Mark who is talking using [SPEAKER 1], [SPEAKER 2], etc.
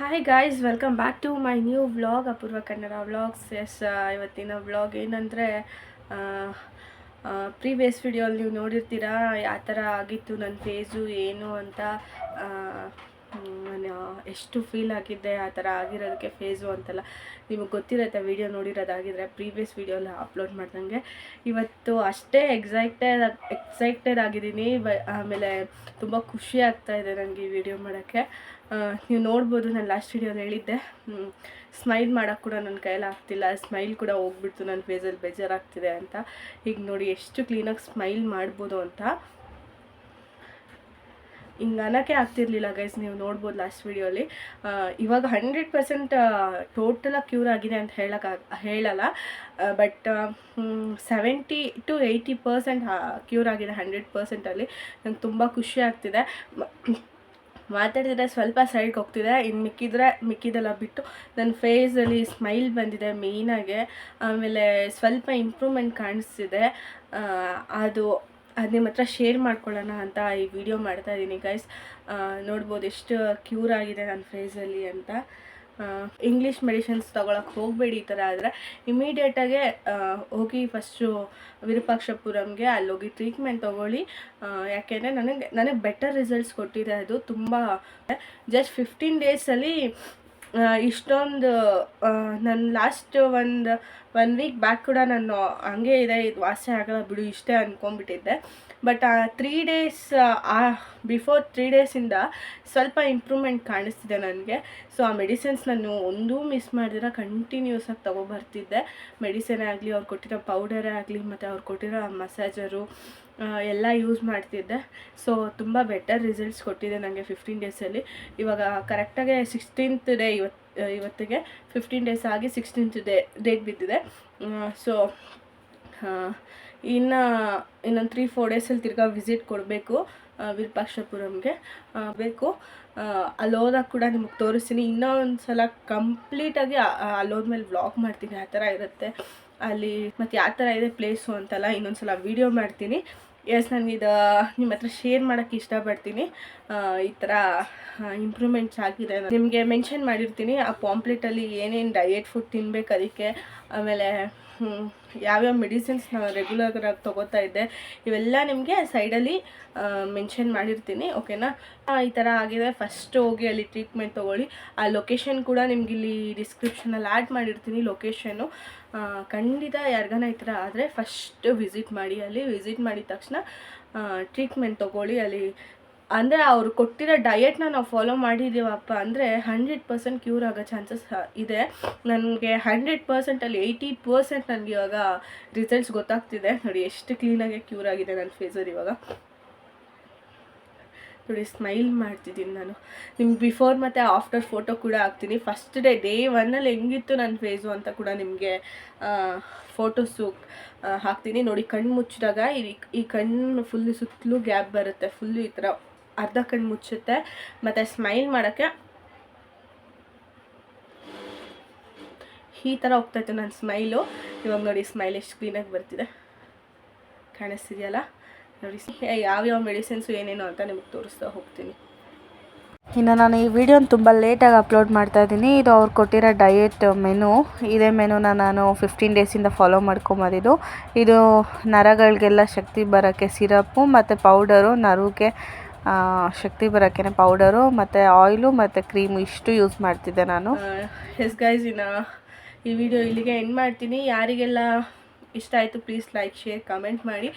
[SPEAKER 1] Hi guys welcome back to my new vlog Apoorva Kannada vlogs yes ಇವತ್ತಿನ vlog ಏನಂದರೆ previous ವಿಡಿಯೋಲಿ ನೀವು ನೋಡಿರ್ತೀರಾ ಯಾವ ಥರ ಆಗಿತ್ತು ನನ್ನ ಫೇಸು ಏನು ಅಂತ ಎಷ್ಟು ಫೀಲ್ ಆಗಿದ್ದೆ, ಆ ಥರ ಆಗಿರೋದಕ್ಕೆ ಫೇಸು ಅಂತೆಲ್ಲ. ನಿಮಗೆ ಗೊತ್ತಿರುತ್ತೆ ವಿಡಿಯೋ ನೋಡಿರೋದಾಗಿದ್ರೆ ಪ್ರೀವಿಯಸ್ ವೀಡಿಯೋಲ್ಲ ಅಪ್ಲೋಡ್ ಮಾಡ್ದಂಗೆ. ಇವತ್ತು ಅಷ್ಟೇ ಎಕ್ಸೈಟೆಡ್ ಎಕ್ಸೈಟೆಡ್ ಆಗಿದ್ದೀನಿ. ಬ, ಆಮೇಲೆ ತುಂಬ ಖುಷಿ ಆಗ್ತಾ ಇದೆ ನನಗೆ ಈ ವಿಡಿಯೋ ಮಾಡೋಕ್ಕೆ. ನೀವು ನೋಡ್ಬೋದು, ನಾನು ಲಾಸ್ಟ್ ವಿಡಿಯೋದಲ್ಲಿ ಹೇಳಿದ್ದೆ. ಸ್ಮೈಲ್ ಮಾಡೋಕ್ಕೆ ಕೂಡ ನನ್ನ ಕೈಯಲ್ಲಿ ಆಗ್ತಿಲ್ಲ. ಸ್ಮೈಲ್ ಕೂಡ ಹೋಗ್ಬಿಡ್ತು ನನ್ನ ಫೇಸಲ್ಲಿ ಬೇಜಾರಾಗ್ತಿದೆ ಅಂತ. ಈಗ ನೋಡಿ, ಎಷ್ಟು ಕ್ಲೀನಾಗಿ ಸ್ಮೈಲ್ ಮಾಡ್ಬೋದು ಅಂತ. ಹಿಂಗೆ ಅನ್ನೋಕ್ಕೆ ಆಗ್ತಿರ್ಲಿಲ್ಲ ಗೈಸ್ ನೀವು ನೋಡ್ಬೋದು ಲಾಸ್ಟ್ ವೀಡಿಯೋಲಿ ಇವಾಗ ಹಂಡ್ರೆಡ್ ಪರ್ಸೆಂಟ್ ಟೋಟಲಾಗಿ ಕ್ಯೂರ್ ಆಗಿದೆ ಅಂತ ಹೇಳಕ್ಕೆ ಹೇಳಲ್ಲ. But seventy to eighty percent cure ಆಗಿದೆ ಹಂಡ್ರೆಡ್ ಪರ್ಸೆಂಟಲ್ಲಿ ನಂಗೆ ತುಂಬ ಖುಷಿ ಆಗ್ತಿದೆ. ಮಾತಾಡಿದ್ರೆ ಸ್ವಲ್ಪ ಸೈಡ್ಗೆ ಹೋಗ್ತಿದೆ. ಇನ್ನು ಮಿಕ್ಕಿದ್ರೆ, ಮಿಕ್ಕಿದೆಲ್ಲ ಬಿಟ್ಟು ನನ್ನ ಫೇಸಲ್ಲಿ ಸ್ಮೈಲ್ ಬಂದಿದೆ ಮೇಯ್ನಾಗೆ ಆಮೇಲೆ ಸ್ವಲ್ಪ ಇಂಪ್ರೂವ್ಮೆಂಟ್ ಕಾಣಿಸ್ತಿದೆ. ಅದು ಅದು ನಿಮ್ಮ ಹತ್ರ ಶೇರ್ ಮಾಡ್ಕೊಳ್ಳೋಣ ಅಂತ ಈ ವಿಡಿಯೋ ಮಾಡ್ತಾ ಇದ್ದೀನಿ ಗೈಸ್ ನೋಡ್ಬೋದು ಎಷ್ಟು ಕ್ಯೂರ್ ಆಗಿದೆ ನನ್ನ ಫೇಸಲ್ಲಿ ಅಂತ. ಇಂಗ್ಲೀಷ್ ಮೆಡಿಸಿನ್ಸ್ ತೊಗೊಳಕ್ಕೆ ಹೋಗಬೇಡಿ ಈ ಥರ ಆದರೆ ಇಮಿಡಿಯೇಟಾಗೆ ಹೋಗಿ ಫಸ್ಟು ವಿರೂಪಾಕ್ಷಪುರಂಗೆ ಅಲ್ಲಿ ಹೋಗಿ ಟ್ರೀಟ್ಮೆಂಟ್ ತೊಗೊಳ್ಳಿ ಯಾಕೆಂದರೆ ನನಗೆ ನನಗೆ ಬೆಟರ್ ರಿಸಲ್ಟ್ಸ್ ಕೊಟ್ಟಿದೆ ಅದು ತುಂಬ. ಜಸ್ಟ್ ಫಿಫ್ಟೀನ್ ಡೇಸಲ್ಲಿ ಇಷ್ಟೊಂದು ನನ್ನ ಲಾಸ್ಟ್ ಒಂದು ಒನ್ ವೀಕ್ ಬ್ಯಾಕ್ ಕೂಡ ನಾನು ಹಂಗೆ ಇದೆ, ಇದು ವಾಸಿ ಆಗಲ್ಲ ಬಿಡು, ಇಷ್ಟೇ ಅಂದ್ಕೊಂಡ್ಬಿಟ್ಟಿದ್ದೆ ಬಟ್ ಆ ತ್ರೀ ಡೇಸ್ ಆ ಬಿಫೋರ್ ತ್ರೀ ಡೇಸಿಂದ ಸ್ವಲ್ಪ ಇಂಪ್ರೂವ್ಮೆಂಟ್ ಕಾಣಿಸ್ತಿದೆ ನನಗೆ. ಸೊ ಆ ಮೆಡಿಸಿನ್ಸ್ ನಾನು ಒಂದೂ ಮಿಸ್ ಮಾಡಿದಿರ ಕಂಟಿನ್ಯೂಸ್ ಆಗಿ ತೊಗೊಬರ್ತಿದ್ದೆ ಮೆಡಿಸಿನ್ ಆಗಲಿ, ಅವ್ರು ಕೊಟ್ಟಿರೋ ಪೌಡರೇ ಆಗಲಿ, ಮತ್ತು ಅವ್ರು ಕೊಟ್ಟಿರೋ ಮಸಾಜರು ಎಲ್ಲ ಯೂಸ್ ಮಾಡ್ತಿದ್ದೆ. ಸೊ ತುಂಬ ಬೆಟರ್ ರಿಸಲ್ಟ್ಸ್ ಕೊಟ್ಟಿದೆ ನನಗೆ ಫಿಫ್ಟೀನ್ ಡೇಸಲ್ಲಿ ಇವಾಗ ಕರೆಕ್ಟಾಗಿ ಸಿಕ್ಸ್ಟೀನ್ತ್ ಡೇ ಇವತ್ತು ಇವತ್ತಿಗೆ ಫಿಫ್ಟೀನ್ ಡೇಸ್ ಆಗಿ ಸಿಕ್ಸ್ಟೀನ್ತ್ ಡೇ ಡೇಟ್ ಬಿದ್ದಿದೆ. ಸೊ ಇನ್ನು, ಇನ್ನೊಂದು ತ್ರೀ ಫೋರ್ ಡೇಸಲ್ಲಿ ತಿರ್ಗಾ ವಿಸಿಟ್ ಕೊಡಬೇಕು. ವಿರೂಪಾಕ್ಷಪುರಂಗೆ ಬೇಕು. ಅಲ್ಲೋದಾಗ ಕೂಡ ನಿಮಗೆ ತೋರಿಸ್ತೀನಿ. ಇನ್ನೂ ಒಂದು ಸಲ ಕಂಪ್ಲೀಟಾಗಿ ಅಲ್ಲಿ ಹೋದ್ಮೇಲೆ ವ್ಲಾಗ್ ಮಾಡ್ತೀನಿ. ಆ ಥರ ಇರುತ್ತೆ. ಅಲ್ಲಿ ಮತ್ತು ಯಾವ ಥರ ಇದೆ ಪ್ಲೇಸು ಅಂತೆಲ್ಲ ಇನ್ನೊಂದು ಸಲ ವೀಡಿಯೋ ಮಾಡ್ತೀನಿ ಎಸ್ ನನಗಿದು ನಿಮ್ಮ ಹತ್ರ ಶೇರ್ ಮಾಡೋಕ್ಕೆ ಇಷ್ಟಪಡ್ತೀನಿ. ಈ ಥರ ಇಂಪ್ರೂವ್ಮೆಂಟ್ಸ್ ಆಗಿದೆ ನಿಮಗೆ ಮೆನ್ಷನ್ ಮಾಡಿರ್ತೀನಿ. ಆ ಪಾಂಪ್ಲೆಟಲ್ಲಿ ಏನೇನು ಡಯೆಟ್ ಫುಡ್ ತಿನ್ಬೇಕು ಅದಕ್ಕೆ ಆಮೇಲೆ ಯಾವ್ಯಾವ ಮೆಡಿಸಿನ್ಸ್ ನಾನು ರೆಗ್ಯುಲರಾಗಿ ತೊಗೋತಾ ಇದ್ದೆ, ಇವೆಲ್ಲ ನಿಮಗೆ ಸೈಡಲ್ಲಿ ಮೆನ್ಷನ್ ಮಾಡಿರ್ತೀನಿ ಓಕೆನಾ ಈ ಥರ ಆಗಿದೆ. ಫಸ್ಟ್ ಹೋಗಿ ಅಲ್ಲಿ ಟ್ರೀಟ್ಮೆಂಟ್ ತೊಗೊಳ್ಳಿ. ಆ ಲೊಕೇಶನ್ ಕೂಡ ನಿಮ್ಗೆ ಇಲ್ಲಿ ಡಿಸ್ಕ್ರಿಪ್ಷನಲ್ಲಿ ಆ್ಯಡ್ ಮಾಡಿರ್ತೀನಿ ಲೊಕೇಶನ್ನು ಖಂಡಿತ ಯಾರಿಗಾನ ಈ ಥರ ಆದರೆ ಫಸ್ಟ್ ವಿಸಿಟ್ ಮಾಡಿ, ಅಲ್ಲಿ ವಿಸಿಟ್ ಮಾಡಿದ ತಕ್ಷಣ ಟ್ರೀಟ್ಮೆಂಟ್ ತೊಗೊಳ್ಳಿ, ಅಲ್ಲಿ ಅಂದರೆ ಅವರು ಕೊಟ್ಟಿರೋ ಡಯೆಟ್ನ ನಾವು ಫಾಲೋ ಮಾಡಿದ್ದೀವಪ್ಪ ಅಂದರೆ ಹಂಡ್ರೆಡ್ ಪರ್ಸೆಂಟ್ ಕ್ಯೂರ್ ಆಗೋ ಚಾನ್ಸಸ್ ಇದೆ. ನನಗೆ ಹಂಡ್ರೆಡ್ ಪರ್ಸೆಂಟಲ್ಲಿ ಏಯ್ಟಿ ಪರ್ಸೆಂಟ್ ನನಗೆ ಇವಾಗ ರಿಸಲ್ಟ್ಸ್ ಗೊತ್ತಾಗ್ತಿದೆ. ನೋಡಿ ಎಷ್ಟು ಕ್ಲೀನಾಗಿ ಕ್ಯೂರ್ ಆಗಿದೆ ನನ್ನ ಫೇಸಲ್ಲಿ ಇವಾಗ. ನೋಡಿ ಸ್ಮೈಲ್ ಮಾಡ್ತಿದ್ದೀನಿ ನಾನು. ನಿಮ್ಗೆ ಬಿಫೋರ್ ಮತ್ತು ಆಫ್ಟರ್ ಫೋಟೋ ಕೂಡ ಹಾಕ್ತೀನಿ. ಫಸ್ಟ್ ಡೇ ಡೇ ಒನ್ನಲ್ಲಿ ಹೆಂಗಿತ್ತು ನನ್ನ ಫೇಸು ಅಂತ ಕೂಡ ನಿಮಗೆ ಫೋಟೋಸು ಹಾಕ್ತೀನಿ. ನೋಡಿ ಕಣ್ಣು ಮುಚ್ಚಿದಾಗ ಈ ಈ ಕಣ್ಣು ಫುಲ್ಲು ಸುತ್ತಲೂ ಗ್ಯಾಪ್ ಬರುತ್ತೆ. ಫುಲ್ಲು ಈ ಥರ ಅರ್ಧ ಕಣ್ಣು ಮುಚ್ಚುತ್ತೆ ಮತ್ತು ಸ್ಮೈಲ್ ಮಾಡೋಕ್ಕೆ ಈ ಥರ ಹೋಗ್ತಾಯಿತ್ತು ನನ್ನ ಸ್ಮೈಲು ಇವಾಗ ನೋಡಿ ಸ್ಮೈಲ್ ಎಷ್ಟು ಕ್ಲೀನಾಗಿ ಬರ್ತಿದೆ. ಕಾಣಿಸ್ತಿದೆಯಲ್ಲ? ನೋಡಿ ಯಾವ್ಯಾವ ಮೆಡಿಸಿನ್ಸು ಏನೇನು ಅಂತ ನಿಮಗೆ ತೋರಿಸ್ತಾ ಹೋಗ್ತೀನಿ.
[SPEAKER 2] ಇನ್ನು ನಾನು ಈ ವಿಡಿಯೋನ ತುಂಬ ಲೇಟಾಗಿ ಅಪ್ಲೋಡ್ ಮಾಡ್ತಾ ಇದ್ದೀನಿ. ಇದು ಅವ್ರು ಕೊಟ್ಟಿರೋ ಡಯೆಟ್ ಮೆನು ಇದೇ ಮೆನುನ ನಾನು ಫಿಫ್ಟೀನ್ ಡೇಸಿಂದ ಫಾಲೋ ಮಾಡ್ಕೊಂಬಂದಿದ್ದು. ಇದು ನರಗಳಿಗೆಲ್ಲ ಶಕ್ತಿ ಬರೋಕ್ಕೆ ಸಿರಪ್ಪು ಮತ್ತು ಪೌಡರು ನರುಗೆ ಆ, ಶಕ್ತಿ ಬರೋಕ್ಕೇನೆ ಪೌಡರು ಮತ್ತು ಆಯಿಲು ಮತ್ತು ಕ್ರೀಮು ಇಷ್ಟು ಯೂಸ್ ಮಾಡ್ತಿದ್ದೆ ನಾನು.
[SPEAKER 1] ಎಸ್ ಗೈಸ್ ಇನ್ನು ಈ ವಿಡಿಯೋ ಇಲ್ಲಿಗೆ ಎಂಡ್ ಮಾಡ್ತೀನಿ. ಯಾರಿಗೆಲ್ಲ ಇಷ್ಟ ಆಯಿತು ಪ್ಲೀಸ್ ಲೈಕ್ ಶೇರ್ ಕಮೆಂಟ್ ಮಾಡಿ.